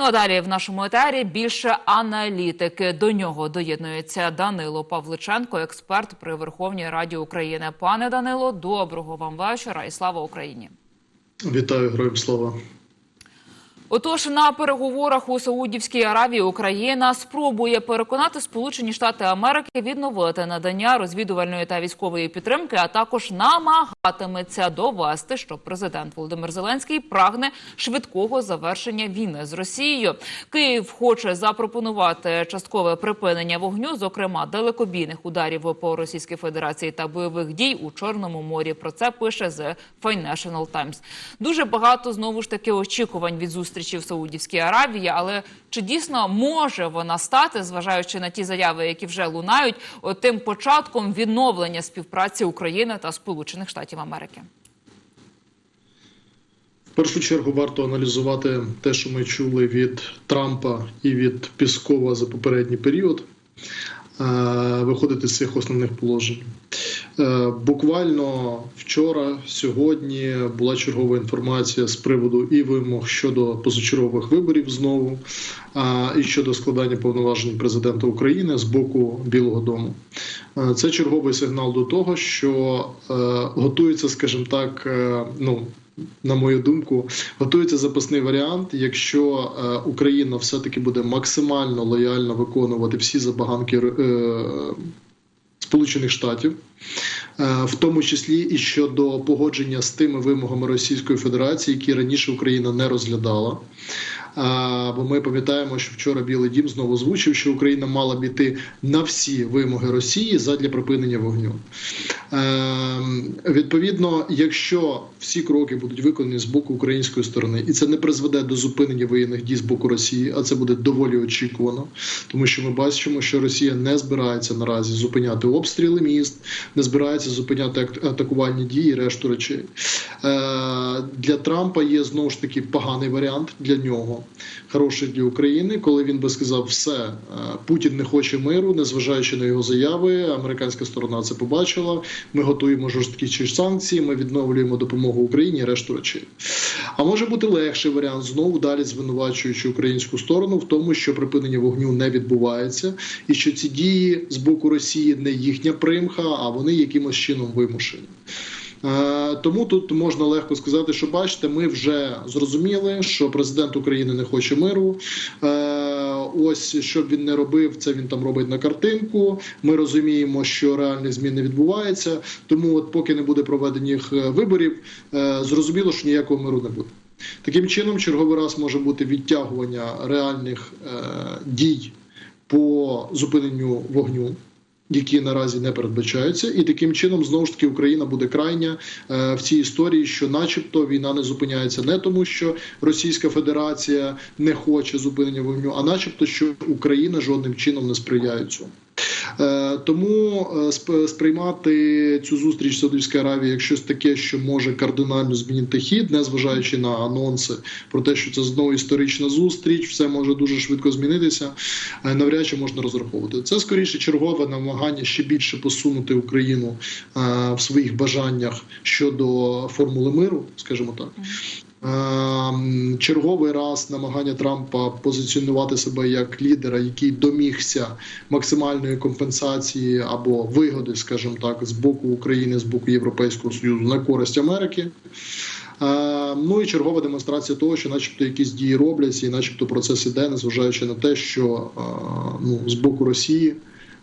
Ну а далі в нашому етері більше аналітики. До нього доєднується Данило Павличенко, експерт при Верховній Раді України. Пане Данило, доброго вам вечора і слава Україні. Вітаю героям слава. Отож, на переговорах у Саудівській Аравії Україна спробує переконати Сполучені Штати Америки відновити надання розвідувальної та військової підтримки, а також намагатиметься довести, що президент Володимир Зеленський прагне швидкого завершення війни з Росією. Київ хоче запропонувати часткове припинення вогню, зокрема далекобійних ударів по Російській Федерації та бойових дій у Чорному морі. Про це пише The Financial Times. Дуже багато знову ж таки очікувань від зустрічі в Саудівській Аравії, але чи дійсно може вона стати, зважаючи на ті заяви, які вже лунають, тим початком відновлення співпраці України та Сполучених Штатів Америки? В першу чергу варто аналізувати те, що ми чули від Трампа і від Піскова за попередній період, виходити з цих основних положень. Буквально вчора, сьогодні була чергова інформація з приводу і вимог щодо позачергових виборів знову, і щодо складання повноважень президента України з боку Білого Дому. Це черговий сигнал до того, що готується, скажімо так, ну. На мою думку, готується запасний варіант, якщо Україна все-таки буде максимально лояльно виконувати всі забаганки Сполучених Штатів, в тому числі і щодо погодження з тими вимогами Російської Федерації, які раніше Україна не розглядала. Бо ми пам'ятаємо, що вчора Білий Дім знову озвучив, що Україна мала б іти на всі вимоги Росії задля припинення вогню. Відповідно, якщо всі кроки будуть виконані з боку української сторони, і це не призведе до зупинення воєнних дій з боку Росії, а це буде доволі очікувано, тому що ми бачимо, що Росія не збирається наразі зупиняти обстріли міст, не збирається зупиняти атакувальні дії, решту речей для Трампа є знову ж таки поганий варіант для нього. Хороший для України, коли він би сказав, все Путін не хоче миру, незважаючи на його заяви. Американська сторона це побачила. Ми готуємо жорсткі санкції. Ми відновлюємо допомогу Україні. Решту речей. А може бути легший варіант знову далі звинувачуючи українську сторону в тому, що припинення вогню не відбувається, і що ці дії з боку Росії не їхня примха, а вони якимось чином вимушені. Тому тут можна легко сказати, що бачите, ми вже зрозуміли, що президент України не хоче миру. Ось що б він не робив, це він там робить на картинку. Ми розуміємо, що реальних змін не відбувається. Тому, от поки не буде проведених виборів, зрозуміло, що ніякого миру не буде. Таким чином, черговий раз може бути відтягування реальних дій по зупиненню вогню які наразі не передбачаються, і таким чином знову ж таки Україна буде крайня е, в цій історії, що, начебто, війна не зупиняється не тому, що Російська Федерація не хоче зупинення вогню, а начебто, що Україна жодним чином не сприяє цьому. Е, тому е, сприймати цю зустріч Саудівської Аравії як щось таке, що може кардинально змінити хід, незважаючи на анонси про те, що це знову історична зустріч, все може дуже швидко змінитися. Е, навряд чи можна розраховувати. Це скоріше чергове намагання ще більше посунути Україну в своїх бажаннях щодо формули миру, скажімо так. Ем, черговий раз намагання Трампа позиціонувати себе як лідера, який домігся максимальної компенсації або вигоди, скажімо так, з боку України, з боку Європейського союзу на користь Америки. Ем, ну і чергова демонстрація того, що, начебто, якісь дії робляться, і, начебто, процес іде, незважаючи на те, що е, ну з боку Росії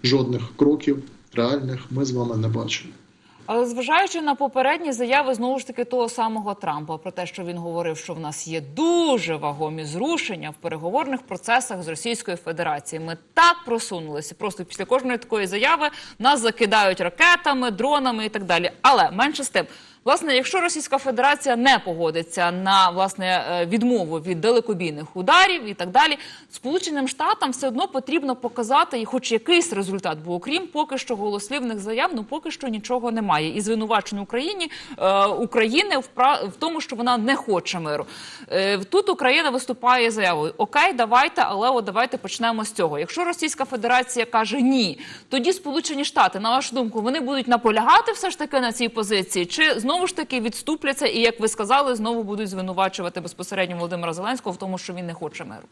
жодних кроків реальних ми з вами не бачимо. Але зважаючи на попередні заяви знову ж таки того самого Трампа про те, що він говорив, що в нас є дуже вагомі зрушення в переговорних процесах з Російською Федерацією. Ми так просунулися. Просто після кожної такої заяви нас закидають ракетами, дронами і так далі. Але менше з тим. Власне, якщо Російська Федерація не погодиться на власне відмову від далекобійних ударів і так далі, Сполученим Штатам все одно потрібно показати і хоч якийсь результат, бо окрім поки що голослівних заяв, ну поки що нічого немає. І звинувачень Україні е, України в, в тому, що вона не хоче миру. Е, тут Україна виступає заявою: Окей, давайте, але от давайте почнемо з цього. Якщо Російська Федерація каже ні, тоді Сполучені Штати, на вашу думку, вони будуть наполягати все ж таки на цій позиції, чи знову знову ж таки відступляться, і як ви сказали, знову будуть звинувачувати безпосередньо Володимира Зеленського в тому, що він не хоче миру.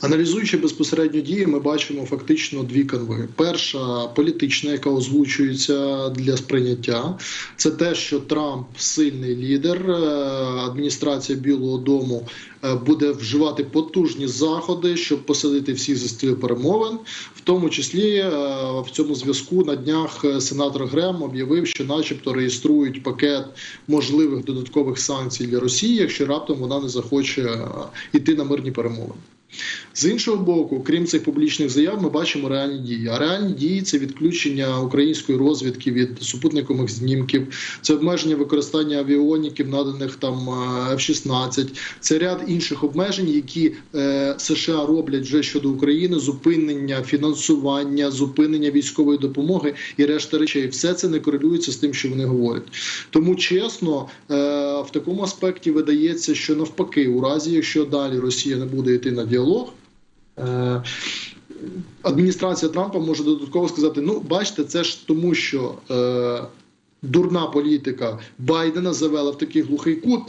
Аналізуючи безпосередньо дії, ми бачимо фактично дві канви. Перша політична, яка озвучується для сприйняття, це те, що Трамп сильний лідер, е, адміністрація Білого Дому е, буде вживати потужні заходи, щоб посадити всіх за стіл перемовин. В тому числі е, в цьому зв'язку на днях сенатор Грем об'явив, що, начебто, реєструють пакет можливих додаткових санкцій для Росії, якщо раптом вона не захоче йти на мирні перемовини. З іншого боку, крім цих публічних заяв, ми бачимо реальні дії. А реальні дії це відключення української розвідки від супутникових знімків, це обмеження використання авіоніків, наданих там е, F-16, це ряд інших обмежень, які е, США роблять вже щодо України: зупинення фінансування, зупинення військової допомоги і решта речей. Все це не корелюється з тим, що вони говорять. Тому чесно, е, в такому аспекті видається, що навпаки, у разі якщо далі Росія не буде йти на діалог. Е, Адміністрація Трампа може додатково сказати: ну, бачите, це ж тому, що е, дурна політика Байдена завела в такий глухий кут.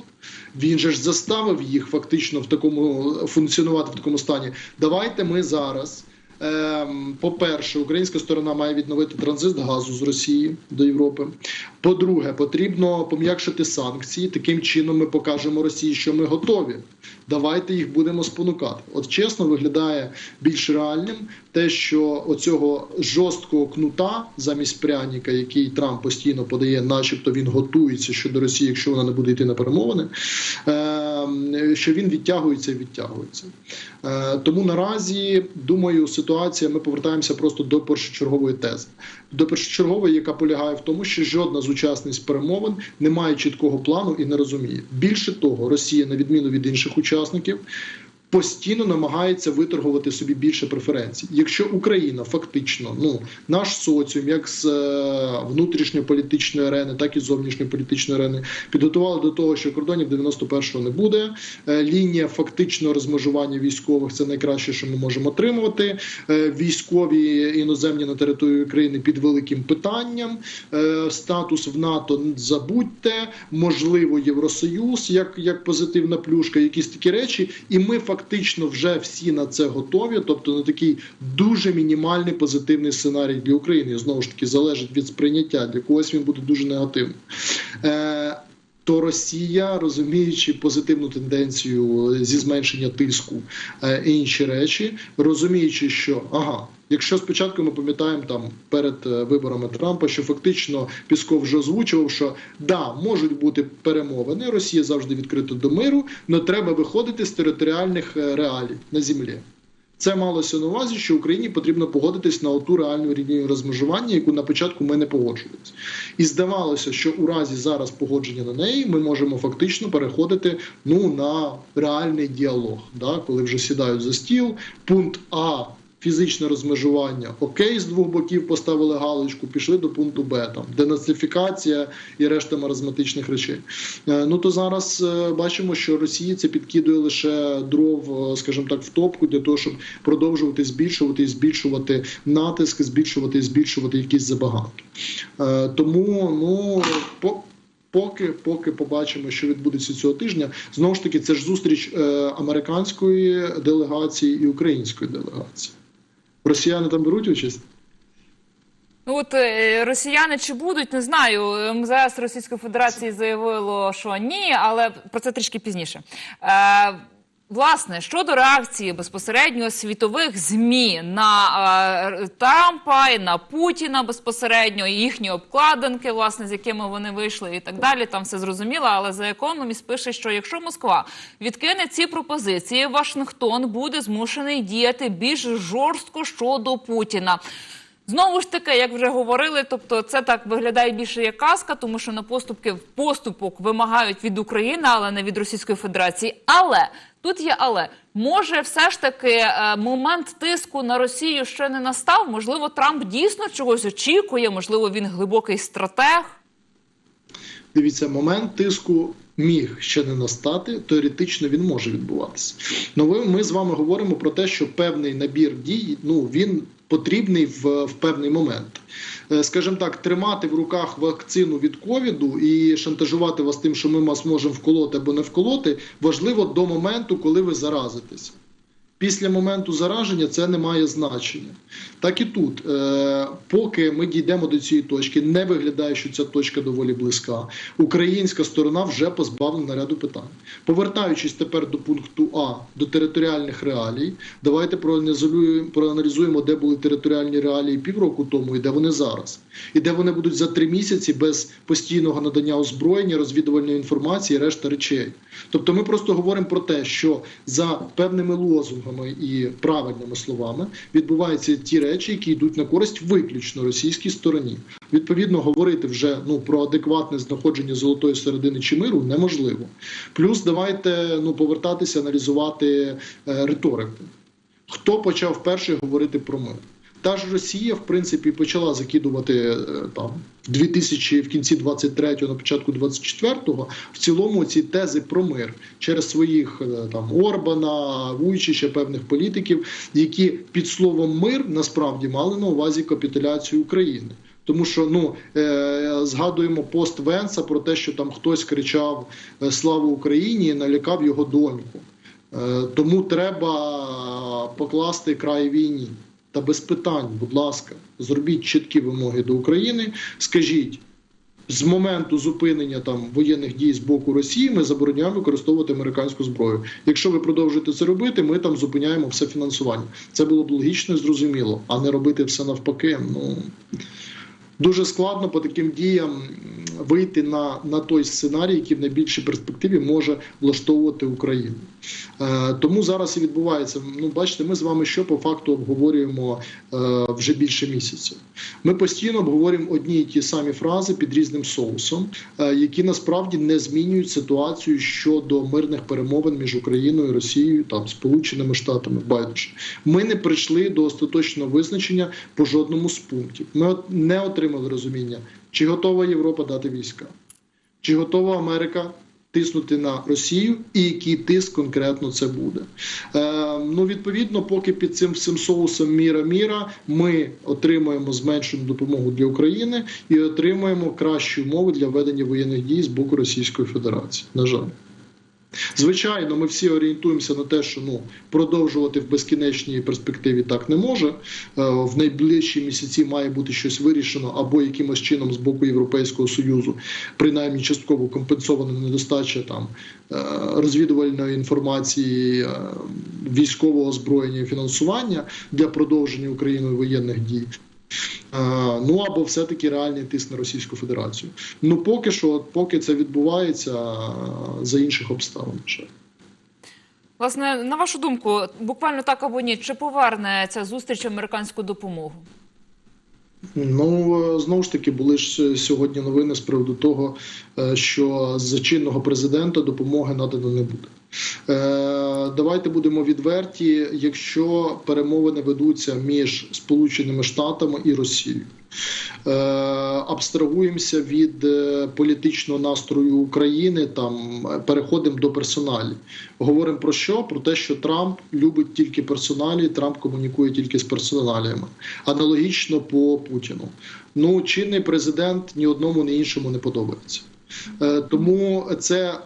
Він же ж заставив їх фактично в такому функціонувати в такому стані. Давайте ми зараз. Ем, По-перше, українська сторона має відновити транзит газу з Росії до Європи. По-друге, потрібно пом'якшити санкції. Таким чином ми покажемо Росії, що ми готові. Давайте їх будемо спонукати. От чесно виглядає більш реальним те, що оцього жорсткого кнута замість пряніка, який Трамп постійно подає, начебто він готується щодо Росії, якщо вона не буде йти на перемовини, ем, що він відтягується і відтягується. Е, Тому наразі думаю, ситуація. Ми повертаємося просто до першочергової тези. До першочергової, яка полягає в тому, що жодна з учасниць перемовин не має чіткого плану і не розуміє. Більше того, Росія, на відміну від інших учасників. Постійно намагається виторгувати собі більше преференцій. Якщо Україна фактично, ну наш соціум, як з е, внутрішньополітичної арени, так і з зовнішньополітичної арени, підготували до того, що кордонів 91-го не буде. Е, лінія фактичного розмежування військових це найкраще, що ми можемо отримувати. Е, військові іноземні на території України під великим питанням. Статус в НАТО забудьте, можливо, Євросоюз як, як позитивна плюшка, якісь такі речі, і ми фактично вже всі на це готові. Тобто на такий дуже мінімальний позитивний сценарій для України. Знову ж таки, залежить від сприйняття. Для когось він буде дуже негативним. Е, то Росія, розуміючи позитивну тенденцію зі зменшення тиску е, і інші речі, розуміючи, що ага, якщо спочатку ми пам'ятаємо там перед е, виборами Трампа, що фактично Пісков вже озвучував, що да, можуть бути перемовини, Росія завжди відкрита до миру, але треба виходити з територіальних е, реалій на землі. Це малося на увазі, що Україні потрібно погодитись на оту реальну лінію розмежування, яку на початку ми не погоджувалися. І здавалося, що у разі зараз погодження на неї ми можемо фактично переходити ну на реальний діалог, да, коли вже сідають за стіл. Пункт А. Фізичне розмежування окей, з двох боків поставили галочку, пішли до пункту Б, там денацифікація і решта маразматичних речей. Е, Ну то зараз е, бачимо, що Росія це підкидує лише дров, е, скажімо так, в топку для того, щоб продовжувати збільшувати і збільшувати натиск, збільшувати і збільшувати якісь забаганки. Тому ну по. Поки поки побачимо, що відбудеться цього тижня, знову ж таки, це ж зустріч е, американської делегації і української делегації. Росіяни там беруть участь. Ну от е, росіяни чи будуть, не знаю. МЗС Російської Федерації заявило, що ні, але про це трішки пізніше. Е, Власне, щодо реакції безпосередньо світових змі на е, Трампа і на Путіна безпосередньо, і їхні обкладинки, власне, з якими вони вийшли, і так далі. Там все зрозуміло. Але за економіст пише, що якщо Москва відкине ці пропозиції, Вашингтон буде змушений діяти більш жорстко щодо Путіна. Знову ж таки, як вже говорили, тобто це так виглядає більше як казка, тому що на поступки в поступок вимагають від України, але не від Російської Федерації. Але тут є але може, все ж таки е, момент тиску на Росію ще не настав. Можливо, Трамп дійсно чогось очікує, можливо, він глибокий стратег. Дивіться, момент тиску міг ще не настати. Теоретично він може відбуватися. Ну ми з вами говоримо про те, що певний набір дій ну він потрібний в, в певний момент. Е, Скажімо так, тримати в руках вакцину від ковіду і шантажувати вас тим, що ми вас можемо вколоти або не вколоти, важливо до моменту, коли ви заразитесь. Після моменту зараження це не має значення. Так і тут, е, поки ми дійдемо до цієї точки, не виглядає, що ця точка доволі близька. Українська сторона вже позбавлена ряду питань. Повертаючись тепер до пункту А до територіальних реалій, давайте проаналізуємо, проаналізуємо, де були територіальні реалії півроку тому і де вони зараз, і де вони будуть за три місяці без постійного надання озброєння, розвідувальної інформації, і решта речей. Тобто, ми просто говоримо про те, що за певними лозунгами і правильними словами відбуваються ті речі, які йдуть на користь виключно російській стороні. Відповідно, говорити вже ну про адекватне знаходження золотої середини чи миру неможливо. Плюс давайте ну повертатися, аналізувати е, риторику. Хто почав перший говорити про мир? Та ж Росія, в принципі, почала закидувати е, там в 2000, в кінці 23-го, на початку 24-го, в цілому ці тези про мир через своїх е, там Орбана, Вуйчича, певних політиків, які під словом мир насправді мали на увазі капітуляцію України. Тому що ну е, згадуємо пост Венса про те, що там хтось кричав Слава Україні і налякав його доньку. Тому треба покласти край війні. Та без питань, будь ласка, зробіть чіткі вимоги до України. Скажіть, з моменту зупинення там воєнних дій з боку Росії ми забороняємо використовувати американську зброю. Якщо ви продовжуєте це робити, ми там зупиняємо все фінансування. Це було б логічно і зрозуміло, а не робити все навпаки. Ну дуже складно по таким діям вийти на, на той сценарій, який в найбільшій перспективі може влаштовувати Україну. Е, тому зараз і відбувається. Ну, бачите, ми з вами що по факту обговорюємо е, вже більше місяця. Ми постійно обговорюємо одні і ті самі фрази під різним соусом, е, які насправді не змінюють ситуацію щодо мирних перемовин між Україною Росією, там Сполученими Штатами. Байдуже. Ми не прийшли до остаточного визначення по жодному з пунктів. Ми не отримали розуміння, чи готова Європа дати війська, чи готова Америка тиснути на Росію, і який тиск конкретно це буде. Е, ну відповідно, поки під цим всім соусом міра міра ми отримуємо зменшену допомогу для України і отримуємо кращі умови для ведення воєнних дій з боку Російської Федерації. На жаль. Звичайно, ми всі орієнтуємося на те, що ну продовжувати в безкінечній перспективі так не може. Е, В найближчі місяці має бути щось вирішено або якимось чином з боку Європейського союзу, принаймні частково компенсована недостача там е, розвідувальної інформації, е, військового озброєння і фінансування для продовження Україною воєнних дій. Ну або все-таки реальний тиск на Російську Федерацію. Ну поки що, поки це відбувається за інших обставин. Власне, на вашу думку, буквально так або ні, чи поверне ця зустріч американську допомогу? Ну знову ж таки були ж сьогодні новини з приводу того, е, що з чинного президента допомоги надано не буде. Е, Давайте будемо відверті, якщо перемовини ведуться між Сполученими Штатами і Росією. Е, Абстрагуємося від е, політичного настрою України, там переходимо до персоналі. Говоримо про що? Про те, що Трамп любить тільки персоналі, Трамп комунікує тільки з персоналіями. Аналогічно по Путіну. Ну, чинний президент ні одному, ні іншому не подобається. Е, Тому це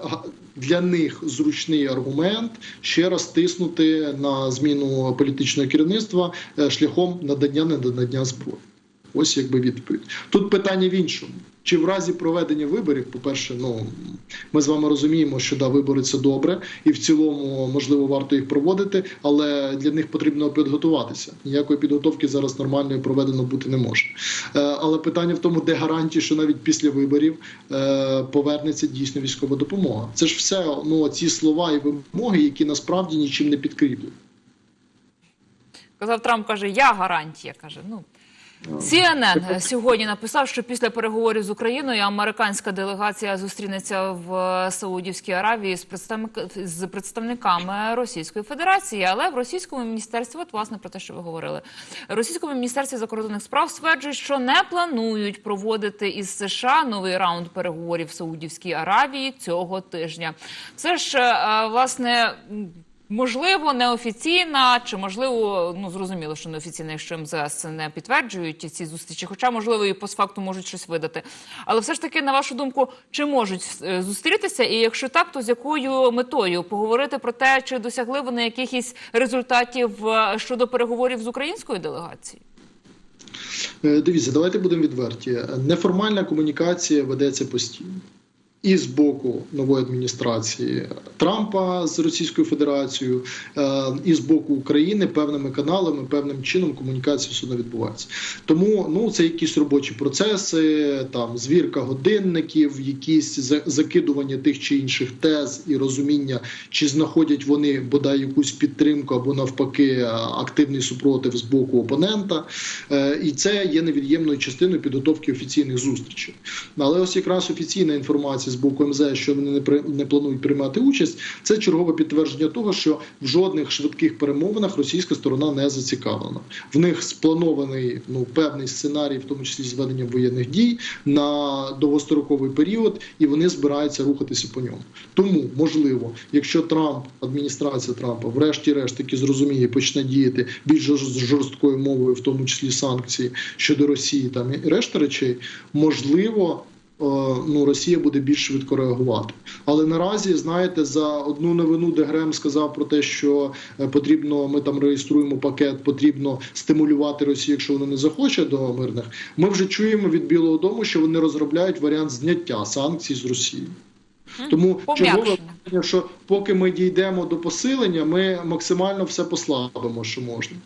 для них зручний аргумент ще раз тиснути на зміну політичного керівництва е, шляхом надання недонадання зброї. Ось якби відповідь. Тут питання в іншому. Чи в разі проведення виборів, по-перше, ну ми з вами розуміємо, що да, вибори це добре, і в цілому можливо варто їх проводити, але для них потрібно підготуватися. Ніякої підготовки зараз нормальної проведено бути не може. Е, але питання в тому, де гарантії, що навіть після виборів е, повернеться дійсно військова допомога. Це ж все ну ці слова і вимоги, які насправді нічим не підкріплені. Казав Трамп, каже, я гарантія. каже, ну. CNN сьогодні написав, що після переговорів з Україною американська делегація зустрінеться в Саудівській Аравії з, представник... з представниками Російської Федерації, але в російському міністерстві, от власне про те, що ви говорили, російському міністерстві закордонних справ стверджують, що не планують проводити із США новий раунд переговорів в Саудівській Аравії цього тижня. Це ж е, власне. Можливо, неофіційна, чи можливо, ну зрозуміло, що неофіційна, якщо МЗС не підтверджують ці зустрічі, хоча можливо і постфакту можуть щось видати. Але все ж таки, на вашу думку, чи можуть е, зустрітися? І якщо так, то з якою метою поговорити про те, чи досягли вони якихось результатів е, щодо переговорів з українською делегацією? Е, Дивіться, давайте будемо відверті. Неформальна комунікація ведеться постійно. І з боку нової адміністрації Трампа з Російською Федерацією, е, і з боку України певними каналами, певним чином комунікація все одно відбувається. Тому ну це якісь робочі процеси, там звірка годинників, якісь закидування тих чи інших тез і розуміння, чи знаходять вони бодай якусь підтримку або навпаки активний супротив з боку опонента. Е, І це є невід'ємною частиною підготовки офіційних зустрічей. Але ось якраз офіційна інформація з боку МЗС, що вони не при не планують приймати участь, це чергове підтвердження того, що в жодних швидких перемовинах російська сторона не зацікавлена. В них спланований ну певний сценарій, в тому числі з веденням воєнних дій на довгостроковий період, і вони збираються рухатися по ньому. Тому можливо, якщо Трамп, адміністрація Трампа, врешті-решт таки зрозуміє, почне діяти більш жорсткою мовою, в тому числі санкції щодо Росії, там і решта речей, можливо. Е, Ну, Росія буде більш швидко реагувати, але наразі знаєте, за одну новину, де Грем сказав про те, що е, потрібно, ми там реєструємо пакет, потрібно стимулювати Росію, якщо вона не захоче до мирних. Ми вже чуємо від Білого Дому, що вони розробляють варіант зняття санкцій з Росії. Тому чергове що поки ми дійдемо до посилення, ми максимально все послабимо, що можна.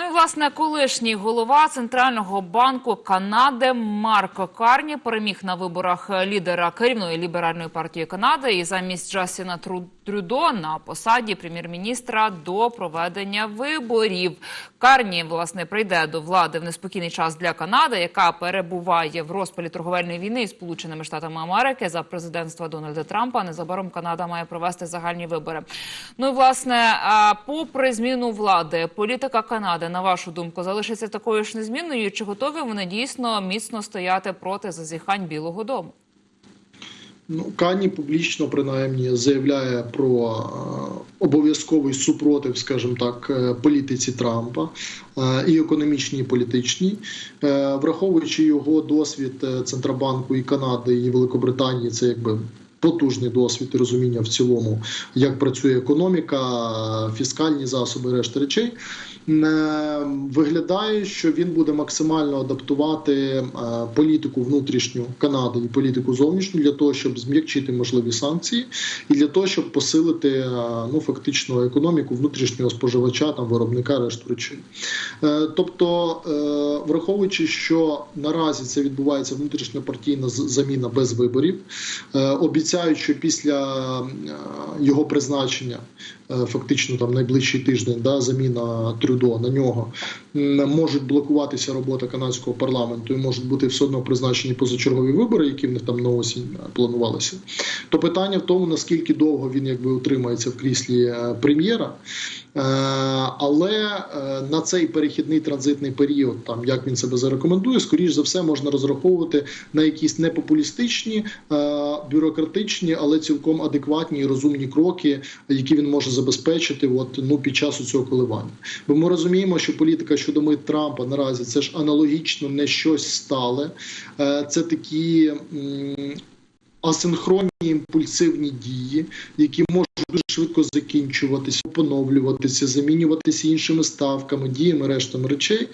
Ну і власне колишній голова центрального банку Канади Марко Карні переміг на виборах лідера керівної ліберальної партії Канади і замість Джастіна Тру- Трюдо на посаді прем'єр-міністра до проведення виборів. Карні власне прийде до влади в неспокійний час для Канади, яка перебуває в розпалі торговельної війни із Сполученими Штатами Америки за президентства Дональда Трампа. Незабаром Канада має провести загальні вибори. Ну власне, попри зміну влади, політика Канади, на вашу думку, залишиться такою ж незмінною? Чи готові вони дійсно міцно стояти проти зазіхань Білого Дому? Ну, Кані публічно принаймні заявляє про е, обов'язковий супротив, скажімо так, е, політиці Трампа е, і економічній, і політичній, враховуючи його досвід Центробанку і Канади і Великобританії, це якби. Потужний досвід і розуміння в цілому, як працює економіка, фіскальні засоби, решта речей. Е, Виглядає, що він буде максимально адаптувати е, політику внутрішню Канади і політику зовнішню для того, щоб зм'якчити можливі санкції, і для того, щоб посилити е, ну фактично економіку внутрішнього споживача, там виробника решту речей. Тобто, враховуючи, що наразі це відбувається внутрішньопартійна заміна без виборів, е, обіцяють, що після е, його призначення, е, фактично там найближчий тиждень, да, заміна Трюдо на нього можуть блокуватися робота канадського парламенту і можуть бути все одно призначені позачергові вибори, які в них там на осінь е, планувалися. То питання в тому, наскільки довго він якби утримається в кріслі прем'єра. Е, Але е, на цей перехідний транзитний період, там як він себе зарекомендує, скоріш за все можна розраховувати на якісь не популістичні, е, бюрократичні, але цілком адекватні і розумні кроки, які він може забезпечити от, ну, під час цього коливання. Бо ми розуміємо, що політика щодо мит Трампа наразі це ж аналогічно не щось стале. Це такі. Асинхронні імпульсивні дії, які можуть дуже швидко закінчуватися, поновлюватися, замінюватися іншими ставками, діями, рештами речей.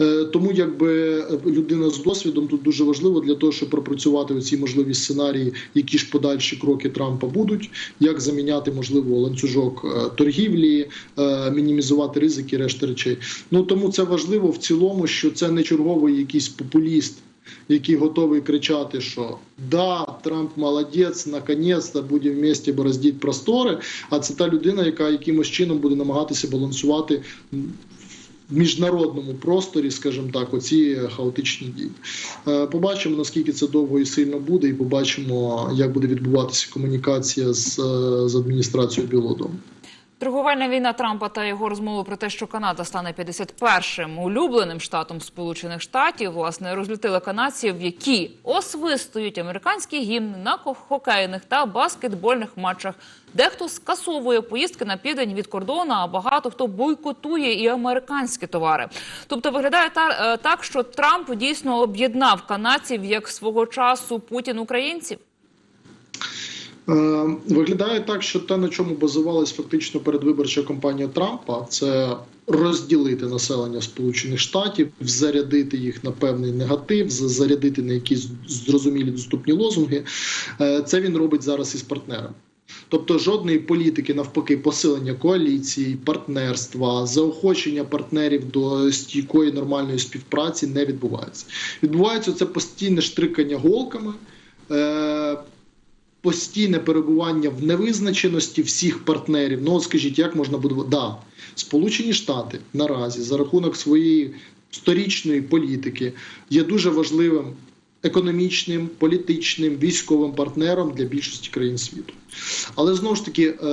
Е, Тому, якби е, людина з досвідом тут дуже важливо для того, щоб пропрацювати оці можливі сценарії, які ж подальші кроки Трампа будуть, як заміняти можливо ланцюжок е, торгівлі, мінімізувати ризики, решта речей. Ну тому це важливо в цілому, що це не черговий якийсь популіст який готовий кричати, що да, Трамп молодець, наконець-то буде вместе бороздити простори. А це та людина, яка якимось чином буде намагатися балансувати в міжнародному просторі, скажімо так, оці хаотичні дії. Е, Побачимо, наскільки це довго і сильно буде, і побачимо, як буде відбуватися комунікація з, е, з адміністрацією Білого Дому. Торговельна війна Трампа та його розмови про те, що Канада стане 51-м улюбленим штатом Сполучених Штатів, власне, розлютили канадців, які освистують американський гімн на хокейних та баскетбольних матчах. Дехто скасовує поїздки на південь від кордону, а багато хто бойкотує і американські товари. Тобто виглядає е, так, що Трамп дійсно об'єднав канадців як свого часу Путін українців. Е, Виглядає так, що те, на чому базувалась фактично передвиборча кампанія Трампа, це розділити населення Сполучених Штатів, зарядити їх на певний негатив, зарядити на якісь зрозумілі доступні лозунги. Е, Це він робить зараз із партнерами. Тобто жодної політики, навпаки, посилення коаліції, партнерства, заохочення партнерів до стійкої нормальної співпраці не відбувається. Відбувається це постійне штрикання голками. Постійне перебування в невизначеності всіх партнерів. Ну, от скажіть, як можна будувати? Да, Сполучені Штати наразі за рахунок своєї сторічної політики є дуже важливим економічним, політичним, військовим партнером для більшості країн світу. Але знову ж таки, е,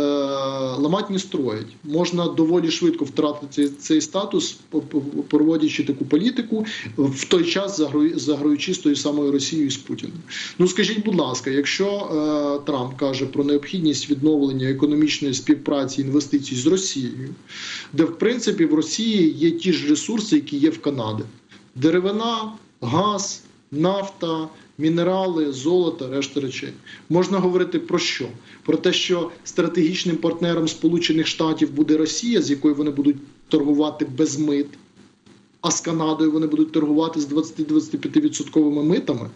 ламать не строять. Можна доволі швидко втратити цей, статус, проводячи таку політику в той час заграю- заграючи з тою самою Росією з Путіним. Ну скажіть, будь ласка, якщо е, Трамп каже про необхідність відновлення економічної співпраці інвестицій з Росією, де в принципі в Росії є ті ж ресурси, які є в Канаді: деревина, газ, нафта. Мінерали, золото, решта речей можна говорити про що? Про те, що стратегічним партнером Сполучених Штатів буде Росія, з якою вони будуть торгувати без мит, а з Канадою вони будуть торгувати з 20-25% митами.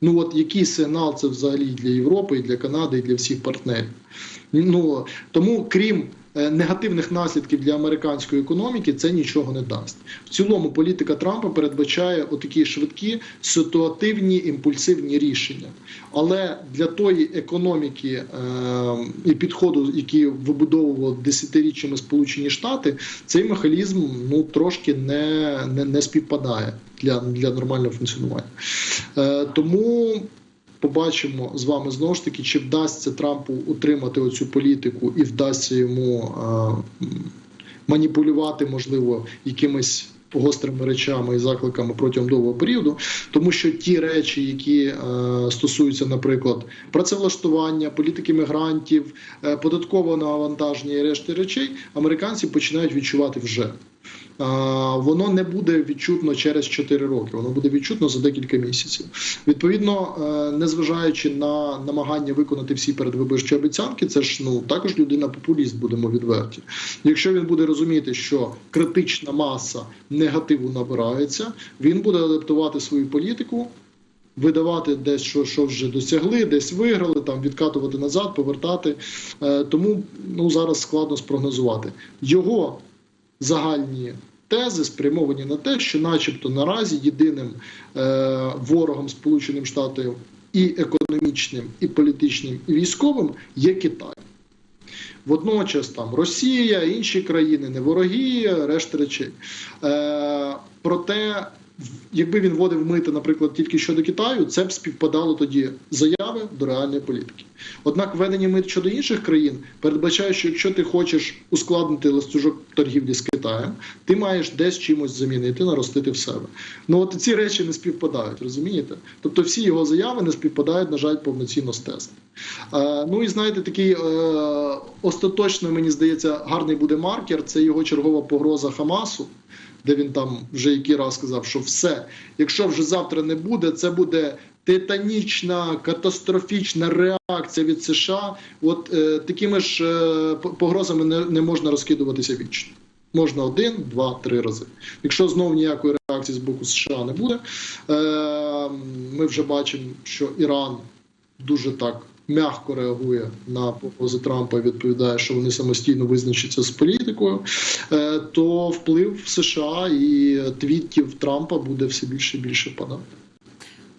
Ну от який сигнал це взагалі для Європи, і для Канади, і для всіх партнерів? Ну тому, крім негативних наслідків для американської економіки, це нічого не дасть. В цілому політика Трампа передбачає отакі швидкі ситуативні імпульсивні рішення. Але для тої економіки е, і підходу, який вибудовував десятиріччями Сполучені Штати, цей механізм ну трошки не, не, не співпадає для, для нормального функціонування. Е, тому побачимо з вами знову ж таки, чи вдасться Трампу утримати оцю політику і вдасться йому е, маніпулювати, можливо, якимись. Гострими речами і закликами протягом довгого періоду, тому що ті речі, які е, стосуються, наприклад, працевлаштування, політики мігрантів, е, податкового навантаження і решти речей, американці починають відчувати вже. Воно не буде відчутно через 4 роки, воно буде відчутно за декілька місяців. Відповідно, е, незважаючи на намагання виконати всі передвиборчі обіцянки, це ж ну також людина популіст, будемо відверті. Якщо він буде розуміти, що критична маса негативу набирається, він буде адаптувати свою політику. Видавати десь, що, що вже досягли, десь виграли, там відкатувати назад, повертати. Е, тому ну зараз складно спрогнозувати його загальні тези спрямовані на те, що, начебто, наразі єдиним е, ворогом Сполученим Штатів і економічним, і політичним, і військовим є Китай. Водночас там Росія, інші країни, не вороги, решта речей. Е, проте, якби він вводив мити, наприклад, тільки щодо Китаю, це б співпадало тоді заяви до реальної політики. Однак введення мит щодо інших країн передбачає, що якщо ти хочеш ускладнити листужок торгівлі з Китаєм, ти маєш десь чимось замінити, наростити в себе. Ну от ці речі не співпадають, розумієте? Тобто всі його заяви не співпадають, на жаль, повноцінно з тезами. Е, ну і знаєте, такий е, остаточно, мені здається, гарний буде маркер. Це його чергова погроза Хамасу, де він там вже який раз сказав, що все, якщо вже завтра не буде, це буде титанічна, катастрофічна реакція від США. От е, такими ж е, погрозами не, не можна розкидуватися вічно. Можна один, два, три рази. Якщо знову ніякої реакції з боку США не буде, е, ми вже бачимо, що Іран дуже так м'яко реагує на погрози Трампа і відповідає, що вони самостійно визначаться з політикою, е, то вплив США і твітів Трампа буде все більше і більше падати.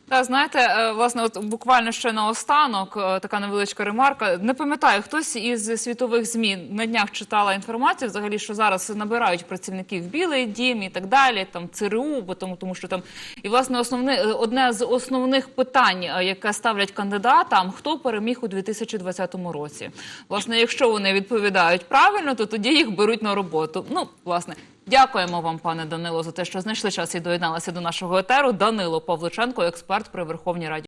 Та знаєте, е, власне, от буквально ще наостанок е, така невеличка ремарка. Не пам'ятаю, хтось із світових змі на днях читала інформацію, взагалі, що зараз набирають працівників Білий Дім і так далі, там ЦРУ, бо тому, тому що там і власне основне е, одне з основних питань, яке ставлять кандидатам, хто переміг у 2020 році. Власне, якщо вони відповідають правильно, то тоді їх беруть на роботу. Ну, власне. Дякуємо вам, пане Данило, за те, що знайшли час і доєдналися до нашого етеру. Данило Павличенко, експерт при Верховній Раді.